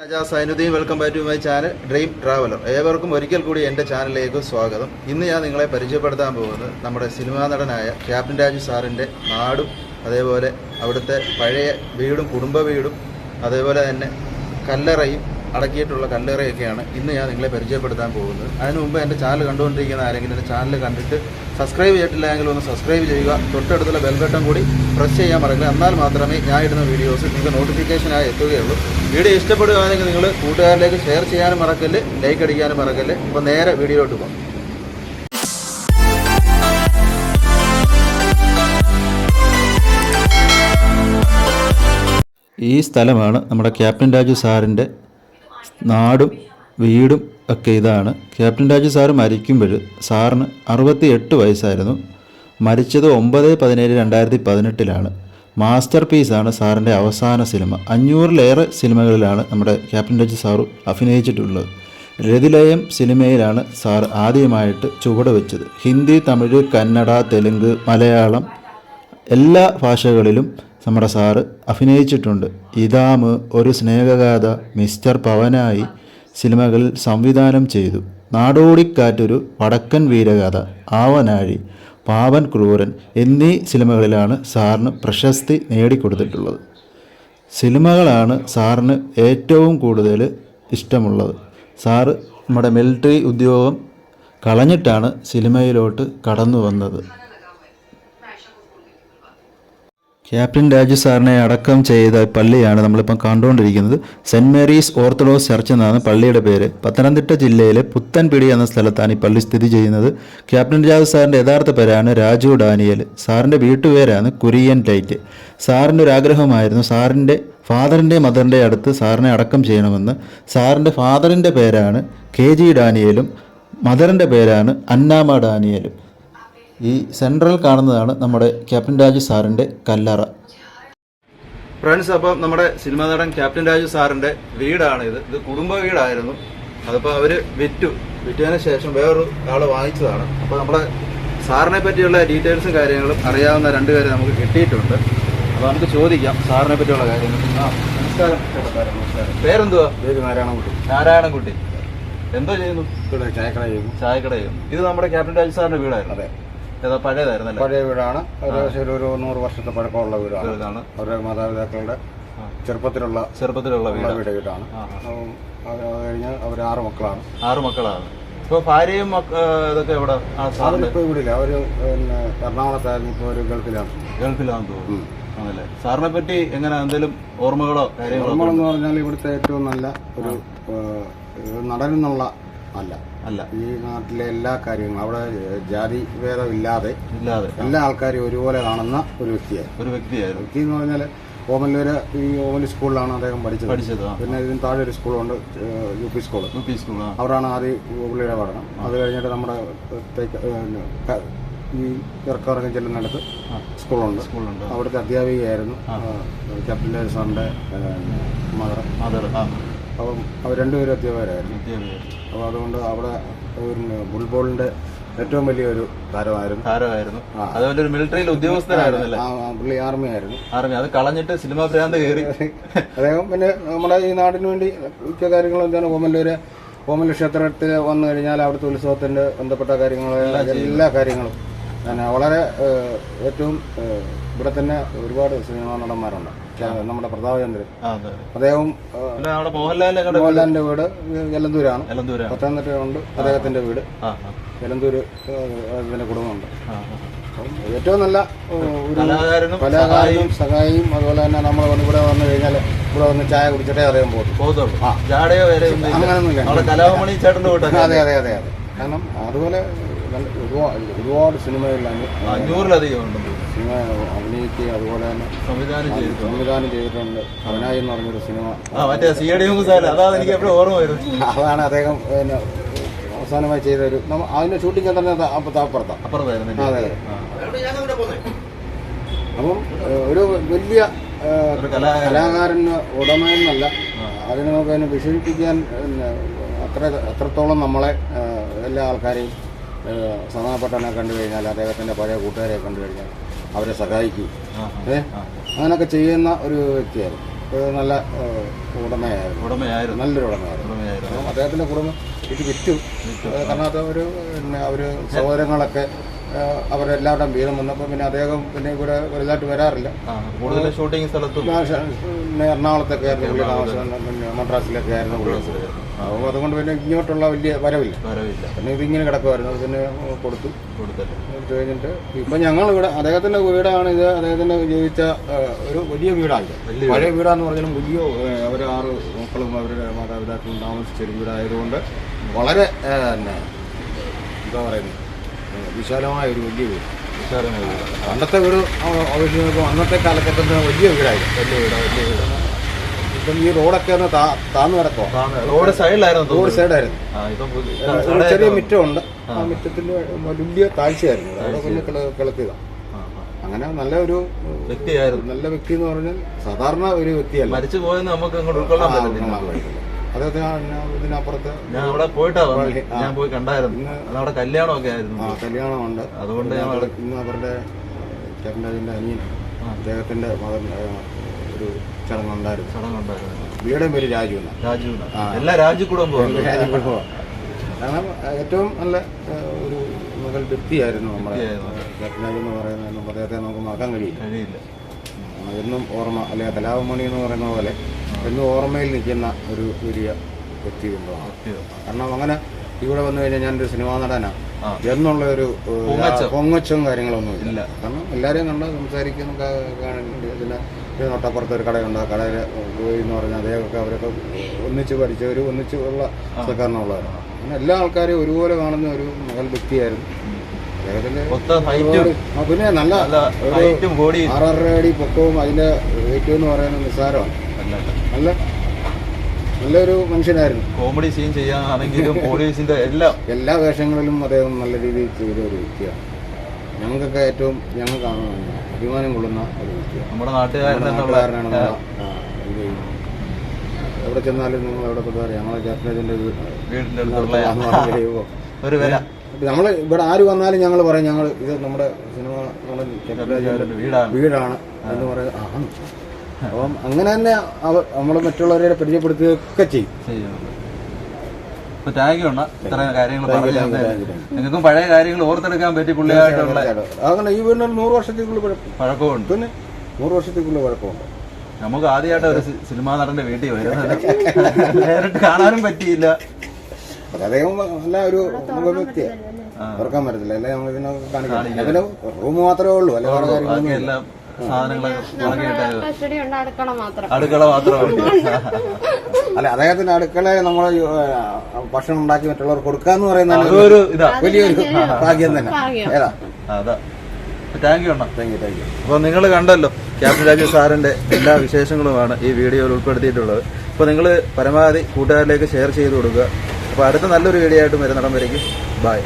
Raja Sainuddin welcome back to my channel Dream Traveller ഏവർക്കും ഒരിക്കൽ കൂടി എന്റെ ചാനലിലേക്ക് സ്വാഗതം. ഇന്ന് ഞാൻ നിങ്ങളെ പരിചയപ്പെടുത്താൻ പോകുന്നത് നമ്മുടെ സിനിമാ നടനായ ക്യാപ്റ്റൻ രാജു സാറിന്റെ നാടും അതേപോലെ അവിടുത്തെ പഴയ വീടും കുടുംബ വീടും അതേപോലെ തന്നെ കല്ലറയും അടക്കിയിട്ടുള്ള കല്ലറയൊക്കെയാണ് ഇന്ന് ഞാൻ നിങ്ങളെ പരിചയപ്പെടുത്താൻ പോകുന്നത്. അതിന് മുമ്പ് എന്റെ ചാനൽ കണ്ടുകൊണ്ടിരിക്കുന്ന ആരെങ്കിലും എന്റെ ചാനൽ കണ്ടിട്ട് സബ്സ്ക്രൈബ് ചെയ്തിട്ടില്ലെങ്കിൽ ഒന്ന് സബ്സ്ക്രൈബ് ചെയ്യുക. തൊട്ടടുത്തുള്ള ബെൽബട്ടൺ കൂടി പ്രസ് ചെയ്യാൻ മറക്കില്ല എന്നാൽ മാത്രമേ ഞാൻ ഇടുന്ന വീഡിയോസ് നിങ്ങൾക്ക് നോട്ടിഫിക്കേഷനായി എത്തുകയുള്ളൂ. വീഡിയോ ഇഷ്ടപ്പെടുകയാണെങ്കിൽ നിങ്ങൾ കൂട്ടുകാരിലേക്ക് ഷെയർ ചെയ്യാനും മറക്കല്ല് ലൈക്ക് അടിക്കാനും മറക്കല്ല്. അപ്പോൾ നേരെ വീഡിയോയിലോട്ട് പോകാം. ഈ സ്ഥലമാണ് നമ്മുടെ ക്യാപ്റ്റൻ രാജു സാറിന്റെ നാടും വീടും ഒക്കെ ഇതാണ്. ക്യാപ്റ്റൻ രാജു സാർ മരിക്കുമ്പോൾ സാറിന് അറുപത്തി എട്ട് വയസ്സായിരുന്നു. മരിച്ചത് ഒമ്പത് പതിനേഴ് രണ്ടായിരത്തി പതിനെട്ടിലാണ് മാസ്റ്റർ പീസാണ് സാറിന്റെ അവസാന സിനിമ. അഞ്ഞൂറിലേറെ സിനിമകളിലാണ് നമ്മുടെ ക്യാപ്റ്റൻ രാജു സാറ് അഭിനയിച്ചിട്ടുള്ളത്. രതിലയം സിനിമയിലാണ് സാർ ആദ്യമായിട്ട് ചുവട് വെച്ചത്. ഹിന്ദി തമിഴ് കന്നഡ തെലുങ്ക് മലയാളം എല്ലാ ഭാഷകളിലും നമ്മുടെ സാറ് അഭിനയിച്ചിട്ടുണ്ട്. ഇതാമ് ഒരു സ്നേഹഗാഥ മിസ്റ്റർ പവനായി സിനിമകളിൽ സംവിധാനം ചെയ്തു. നാടോടിക്കാറ്റൊരു വടക്കൻ വീരഗാഥ ആവനാഴി പാവൻ ക്രൂരൻ എന്നീ സിനിമകളിലാണ് സാറിന് പ്രശസ്തി നേടിക്കൊടുത്തിട്ടുള്ളത്. സിനിമകളാണ് സാറിന് ഏറ്റവും കൂടുതൽ ഇഷ്ടമുള്ളത്. സാറ് നമ്മുടെ മിലിറ്ററി ഉദ്യോഗം കളഞ്ഞിട്ടാണ് സിനിമയിലോട്ട് കടന്നു വന്നത് ക്യാപ്റ്റൻ രാജു സാറിനെ അടക്കം ചെയ്ത പള്ളിയാണ് നമ്മളിപ്പം കണ്ടുകൊണ്ടിരിക്കുന്നത്. സെന്റ് മേരീസ് ഓർത്തഡോക്സ് ചർച്ച് എന്നാണ് പള്ളിയുടെ പേര്. പത്തനംതിട്ട ജില്ലയിലെ പുത്തൻപിടി എന്ന സ്ഥലത്താണ് ഈ പള്ളി സ്ഥിതി ചെയ്യുന്നത്. ക്യാപ്റ്റൻ രാജു സാറിന്റെ യഥാർത്ഥ പേരാണ് രാജു ഡാനിയൽ സാറിന്റെ വീട്ടുപേരാണ് കുരിയൻ ലൈറ്റ്. സാറിന്റെ ഒരു ആഗ്രഹമായിരുന്നു സാറിന്റെ ഫാദറിന്റെ മദറിന്റെ അടുത്ത് സാറിനെ അടക്കം ചെയ്യണമെന്ന്. സാറിന്റെ ഫാദറിന്റെ പേരാണ് കെ ജി ഡാനിയലും മദറിന്റെ പേരാണ് അന്നാമ ഡാനിയലും. ഈ സെൻട്രൽ കാണുന്നതാണ് നമ്മുടെ ക്യാപ്റ്റൻ രാജു സാറിന്റെ കല്ലറ. ഫ്രണ്ട്സ് അപ്പം നമ്മുടെ സിനിമാ നടൻ ക്യാപ്റ്റൻ രാജു സാറിന്റെ വീടാണ് ഇത്. ഇത് കുടുംബ വീടായിരുന്നു. അതിപ്പോൾ അവർ വിറ്റു. വിറ്റതിന് ശേഷം വേറൊരു ആൾ വാങ്ങിച്ചതാണ്. അപ്പോൾ നമ്മുടെ സാറിനെ പറ്റിയുള്ള ഡീറ്റെയിൽസും കാര്യങ്ങളും അറിയാവുന്ന രണ്ട് പേരെ നമുക്ക് കിട്ടിയിട്ടുണ്ട്. അപ്പോൾ നമുക്ക് ചോദിക്കാം സാറിനെ പറ്റിയുള്ള കാര്യങ്ങൾ. ആ നമസ്കാരം ചേട്ടാ, നമസ്കാരം പേരെന്തുവാ? പേര് നാരായണൻകുട്ടി. നാരായണൻകുട്ടി. എന്തോ ചെയ്യുന്നു? ഇവിടെ ചായക്കട ചെയ്യുന്നു. ചായക്കട ചെയ്യുന്നു. ഇത് നമ്മുടെ ക്യാപ്റ്റൻ രാജു സാറിന്റെ വീടായിരുന്നു. അതെ. ഏതാ പഴയതായിരുന്നല്ലേ പഴയ വീടാണ്. ഏകദേശം ഒരു നൂറ് വർഷത്തെ പഴക്കമുള്ള വീടാണ്. അവരുടെ മാതാപിതാക്കളുടെ ചെറുപ്പത്തിലുള്ള ചെറുപ്പത്തിലുള്ള വീട്. വീട് വീടാണ് അത് കഴിഞ്ഞ് അവർ ആറ് മക്കളാണ്. ആറ് മക്കളാണ്. ഇപ്പൊ ഭാര്യയും ഇതൊക്കെ എവിടെ? അവരിപ്പോൾ ഇവിടെ ഇല്ല അവർ പിന്നെ എറണാകുളത്തായിരുന്നു ഇപ്പോൾ ഒരു ഗൾഫിലാണ്. ഗൾഫിലാണ് തോന്നുന്നു. ആണല്ലേ? സാറിനെ പറ്റി എങ്ങനെ എന്തെങ്കിലും ഓർമ്മകളോ കാര്യങ്ങളോ ഓർമ്മകളെന്ന് പറഞ്ഞാൽ ഇവിടുത്തെ ഏറ്റവും നല്ല ഒരു നടനെന്നുള്ള അല്ല. അല്ല. ഈ നാട്ടിലെ എല്ലാ കാര്യങ്ങളും അവിടെ ജാതി ഭേദമില്ലാതെ ഇല്ലാതെ എല്ലാ ആൾക്കാരും ഒരുപോലെ കാണുന്ന ഒരു വ്യക്തിയായിരുന്നു. ഒരു വ്യക്തിയായിരുന്നു. വ്യക്തി എന്ന് പറഞ്ഞാൽ ഓമല്ലൂര് ഈ ഓമലി സ്കൂളിലാണ് അദ്ദേഹം പഠിച്ചത്. പഠിച്ചത് പിന്നെ ഇതിന് താഴെ ഒരു സ്കൂളുണ്ട് U P school U P school അവരാണ് അവിടാണ് ആദ്യം പുള്ളിയുടെ പഠനം. അത് കഴിഞ്ഞിട്ട് നമ്മുടെ ഈ ഇറക്കിറങ്ങി ചെല്ലുന്നിടത്ത്. സ്കൂളുണ്ട്. സ്കൂളുണ്ട്. അവിടുത്തെ അധ്യാപികയായിരുന്നു ക്യാപ്റ്റൻ സാറിന്റെ മദർ. മദർ അപ്പം അവർ രണ്ടുപേരും അധ്യാപകരായിരുന്നു. അപ്പോൾ അതുകൊണ്ട് അവിടെ ഒരു ഫുട്ബോളിന്റെ ഏറ്റവും വലിയൊരു താരമായിരുന്നു. താരമായിരുന്നു. അതുപോലെ ഒരു മിലിറ്ററിയിൽ ഉദ്യോഗസ്ഥനായിരുന്നു പുള്ളി ആർമി ആയിരുന്നു. ആർമി അത് കളഞ്ഞിട്ട് സിനിമാ ഭ്രാന്ത് കയറി അദ്ദേഹം പിന്നെ നമ്മുടെ ഈ നാടിന് വേണ്ടി മിക്ക കാര്യങ്ങളും എന്താണ് ഓമല്ലൂര് ഓമല്ലൂർ ക്ഷേത്രത്തിൽ വന്നു കഴിഞ്ഞാൽ അവിടുത്തെ ഉത്സവത്തിന്റെ ബന്ധപ്പെട്ട കാര്യങ്ങൾ എല്ലാ കാര്യങ്ങളും. വളരെ ഏറ്റവും ഇവിടെ തന്നെ ഒരുപാട് സിനിമാ നടന്മാരുണ്ട് നമ്മുടെ പ്രതാപചന്ദ്രൻ അദ്ദേഹം മോഹൻലാലിന്റെ വീട് എലന്തൂരാണ്. പത്തനംതിട്ടയുണ്ട്. അദ്ദേഹത്തിന്റെ വീട് എലന്തൂര് അദ്ദേഹത്തിന്റെ കുടുംബമുണ്ട്. ഏറ്റവും നല്ല ഒരു കലാകാരനും സഹായിയും. അതുപോലെ തന്നെ നമ്മൾ ഇവിടെ വന്നു കഴിഞ്ഞാൽ ഇവിടെ വന്ന് ചായ കുടിച്ചിട്ടേ അറിയാൻ പോകും. അങ്ങനെയൊന്നുമില്ല. അതെ അതെ അതെ അതെ. കാരണം അതുപോലെ നല്ല ഒരുപാട് ഒരുപാട് സിനിമയിലാണ് അഞ്ഞൂറിലധികം സിനിമ അഭിനയിക്കുക അതുപോലെ തന്നെ സംവിധാനം ചെയ്തിട്ടുണ്ട്. സംവിധാനം ചെയ്തിട്ടുണ്ട്. അവനായി എന്ന് പറഞ്ഞൊരു സിനിമ. അതാണ് എനിക്ക് എപ്പോഴും ഓർമ്മ വരുന്നത്. അതാണ് അദ്ദേഹം പിന്നെ അവസാനമായി ചെയ്ത ഒരു അതിനെ അതിന്റെ ഷൂട്ടിംഗ് തന്നെ അപ്പുറത്താണ് അപ്പുറത്തായിരുന്നു അതെ. അപ്പം ഒരു വലിയ. കലാകാരന് ഉടമയെന്നല്ല. അതിനെ നമുക്ക് അതിനെ വിഷമിപ്പിക്കാൻ അത്ര അത്രത്തോളം നമ്മളെ എല്ലാ ആൾക്കാരെയും ഏഹ്, സമാനപ്പെട്ടവനെ കണ്ടു കഴിഞ്ഞാൽ അദ്ദേഹത്തിന്റെ പഴയ കൂട്ടുകാരെ കണ്ടു കഴിഞ്ഞാൽ അവരെ സഹായിക്കും. ഏ? അങ്ങനെയൊക്കെ ചെയ്യുന്ന ഒരു വ്യക്തിയായിരുന്നു. നല്ല ഉടമയായിരുന്നു. ഉടമയായിരുന്നു. നല്ലൊരു ഉടമയായിരുന്നു. അദ്ദേഹത്തിന്റെ കുടുംബം ഇത് വിറ്റു. കാരണം അത് ഒരു പിന്നെ അവർ സഹോദരങ്ങളൊക്കെ അവരെല്ലാവരുടെയും വീതം വന്നപ്പോൾ പിന്നെ അദ്ദേഹം പിന്നെ ഇവിടെ വലുതായിട്ട് വരാറില്ല. കൂടുതൽ ഷൂട്ടിംഗ് സ്ഥലത്തും? എറണാകുളത്തൊക്കെ ആയിരുന്നു പുള്ളി താമസം പിന്നെ മദ്രാസിലൊക്കെ ആയിരുന്നു പുള്ളി. അപ്പോൾ അതുകൊണ്ട് പിന്നെ ഇങ്ങോട്ടുള്ള വലിയ വരവില്ല. വരവില്ല. പിന്നെ ഇതിങ്ങനെ കിടക്കുമായിരുന്നു അത് പിന്നെ കൊടുത്തു. കൊടുത്തു കഴിഞ്ഞിട്ട് ഇപ്പം ഞങ്ങൾ ഇവിടെ അദ്ദേഹത്തിന്റെ വീടാണ് ഇത് അദ്ദേഹത്തിന്റെ ജീവിച്ച ഒരു വലിയ വീടാണ്. പഴയ വീടാന്ന് പറഞ്ഞാലും വലിയ അവർ ആറ് മക്കളും അവരുടെ മാതാപിതാക്കളും താമസിച്ചൊരു വീടായതുകൊണ്ട് വളരെ എന്താ പറയുന്നത്? വിശാലമായ ഒരു വലിയ വീട്. വിശാലമായ വീട്. പണ്ടത്തെ വീട് അപേക്ഷിച്ച് നോക്കുമ്പോൾ അന്നത്തെ കാലഘട്ടത്തിൽ വലിയ വീടായിരുന്നു വലിയ വീട് വലിയ വീട്. ഇപ്പം ഈ റോഡൊക്കെ ഒന്ന് താന്നു കിടക്കോ റോഡ് സൈഡിലായിരുന്നു റോഡ്. സൈഡായിരുന്നു. ചെറിയ. മിറ്റമുണ്ട്. ആ. മിറ്റത്തിന് വലിയ താഴ്ചയായിരുന്നു. അവിടെ പിന്നെ. അങ്ങനെ നല്ല ഒരു വ്യക്തിയായിരുന്നു. നല്ല വ്യക്തി എന്ന് പറഞ്ഞാൽ സാധാരണ ഒരു വ്യക്തിയല്ല. മരിച്ചു പോയെന്ന് നമുക്ക് അങ്ങോട്ട് ഉൾക്കൊള്ളാൻ പറ്റില്ല. അദ്ദേഹത്തിന് ആ- ഇതിനപ്പുറത്ത് ഞാൻ അവിടെ പോയിട്ടാ വന്നത്. ഞാൻ പോയി കണ്ടായിരുന്നു. ഇന്ന് അത് അവിടെ കല്യാണമൊക്കെ ആയിരുന്നു. കല്യാണമുണ്ട്. അതുകൊണ്ട് ഞാൻ അവിടെ ഇന്ന് അവരുടെ ചേട്ടന്റെ അനിയൻ ആ. അദ്ദേഹത്തിന്റെ മകൻ ആ, ഒരു ചടങ്ങുണ്ടായിരുന്നു. ചടങ്ങുണ്ടായിരുന്നു. വീടെ പേര് രാജു എന്നാണ് രാജു ആ. എല്ലാ രാജു കുടുംബവും കാരണം ഏറ്റവും നല്ല ആ, ഒരു മകൾ വ്യക്തിയായിരുന്നു നമ്മുടെ വ്യക്തിയായിരുന്നു. എന്ന് പറയുന്ന അദ്ദേഹത്തെ നമുക്ക് മറക്കാൻ കഴിയില്ല. കഴിയില്ല. എന്നും ഓർമ്മ അല്ലെങ്കിൽ കലാഭമണി എന്ന് പറയുന്ന പോലെ എന്നും ഓർമ്മയിൽ നിൽക്കുന്ന ഒരു വലിയ വ്യക്തി ബന്ധമാണ് കാരണം അങ്ങനെ ഇവിടെ വന്നു കഴിഞ്ഞാൽ ഞാനൊരു സിനിമാ നടനാണ്. എന്നുള്ള ഒരു പൊങ്ങച്ചും. പൊങ്ങച്ചവും കാര്യങ്ങളൊന്നും ഇല്ല. കാരണം എല്ലാവരെയും കണ്ട് സംസാരിക്കുന്നു പിന്നെ തൊട്ടപ്പുറത്ത് ഒരു കടയുണ്ട്. ആ കടയിൽ പോയി എന്ന് പറഞ്ഞാൽ അദ്ദേഹമൊക്കെ അവരൊക്കെ ഒന്നിച്ച് പഠിച്ചവർ ഒന്നിച്ച് ഉള്ള സഹകരണമുള്ളവരാണ് അങ്ങനെ എല്ലാ ആൾക്കാരെയും ഒരുപോലെ കാണുന്ന ഒരു മകൾ വ്യക്തിയായിരുന്നു. പിന്നെ നല്ല ഒരു ആറര അടി പൊക്കവും അതിന്റെ വെയിറ്റ് എന്ന് പറയുന്നത് നിസ്സാരമാണ്. നല്ല നല്ലൊരു മനുഷ്യനായിരുന്നു. കോമഡി സീൻ ചെയ്യാനാണെങ്കിലും പോലീസിന്റെ എല്ലാ. എല്ലാ വേഷങ്ങളിലും അദ്ദേഹം നല്ല രീതിയിൽ ചെയ്ത ഒരു വ്യക്തിയാണ്. ഞങ്ങൾക്കൊക്കെ ഏറ്റവും ഞങ്ങൾക്ക് അഭിമാനം കൊള്ളുന്ന ഒരു വ്യക്തിയാണ്. നമ്മുടെ നാട്ടുകാരനാണ്. എവിടെ ചെന്നാലും നിങ്ങൾ എവിടെ പോയാലും ഞങ്ങളെ ജാഫ്നേജിന്റെ വീടിന്റെ ഒരു വില. നമ്മൾ ഇവിടെ ആര് വന്നാലും ഞങ്ങൾ പറയും ഞങ്ങൾ ഇത് നമ്മുടെ സിനിമ വീടാണ്. എന്ന് പറയുന്നത് ആ അപ്പം അങ്ങനെ തന്നെ അവർ നമ്മൾ മറ്റുള്ളവരെ പരിചയപ്പെടുത്തുകയൊക്കെ ചെയ്യും. ടാങ്ക് ഇത്രയും കാര്യങ്ങൾ പറഞ്ഞു നിങ്ങൾക്കും പഴയ കാര്യങ്ങൾ ഓർത്തെടുക്കാൻ പറ്റി പുള്ളിയായിട്ടുള്ള അങ്ങനെ ഈ വീടിന് ഒരു നൂറ് വർഷത്തേക്കുള്ള പഴക്കമുണ്ട്. പിന്നെ നൂറ് വർഷത്തേക്കുള്ള കുഴപ്പമുണ്ട്. നമുക്ക് ആദ്യമായിട്ട് ഒരു സിനിമാ നടന്റെ വീട്ടിൽ വരുന്നത്. നേരിട്ട് കാണാനും പറ്റിയില്ല. അദ്ദേഹം നല്ല ഒരു വ്യക്തിയാണ് ഓർക്കാൻ പറ്റത്തില്ല അല്ലെ? നമ്മൾ ഇതിനൊക്കെ കാണിക്കാം അതിന് റൂം മാത്രമേ ഉള്ളൂ. അല്ലെ? എല്ലാം സാധനങ്ങളൊക്കെ അടുക്കള മാത്രം. അല്ല അദ്ദേഹത്തിന്റെ അടുക്കള നമ്മൾ ഭക്ഷണം ഉണ്ടാക്കി മറ്റുള്ളവർക്ക് കൊടുക്കാന്ന് പറയുന്ന ഒരു ഇതാ. വലിയൊരു ഭാഗ്യം തന്നെ. ഏതാ? അതാ. താങ്ക് യു അണ്ണ. താങ്ക് യു താങ്ക് യു അപ്പോൾ നിങ്ങൾ കണ്ടല്ലോ ക്യാപ്റ്റൻ രാജു സാറിന്റെ എല്ലാ വിശേഷങ്ങളുമാണ് ഈ വീഡിയോയിൽ ഉൾപ്പെടുത്തിയിട്ടുള്ളത്. അപ്പോൾ നിങ്ങൾ പരമാവധി കൂട്ടുകാരിലേക്ക് ഷെയർ ചെയ്ത് കൊടുക്കുക. അപ്പോൾ അടുത്ത നല്ലൊരു വീഡിയോ ആയിട്ട് വരുന്നിടം വരയ്ക്കും. ബായ്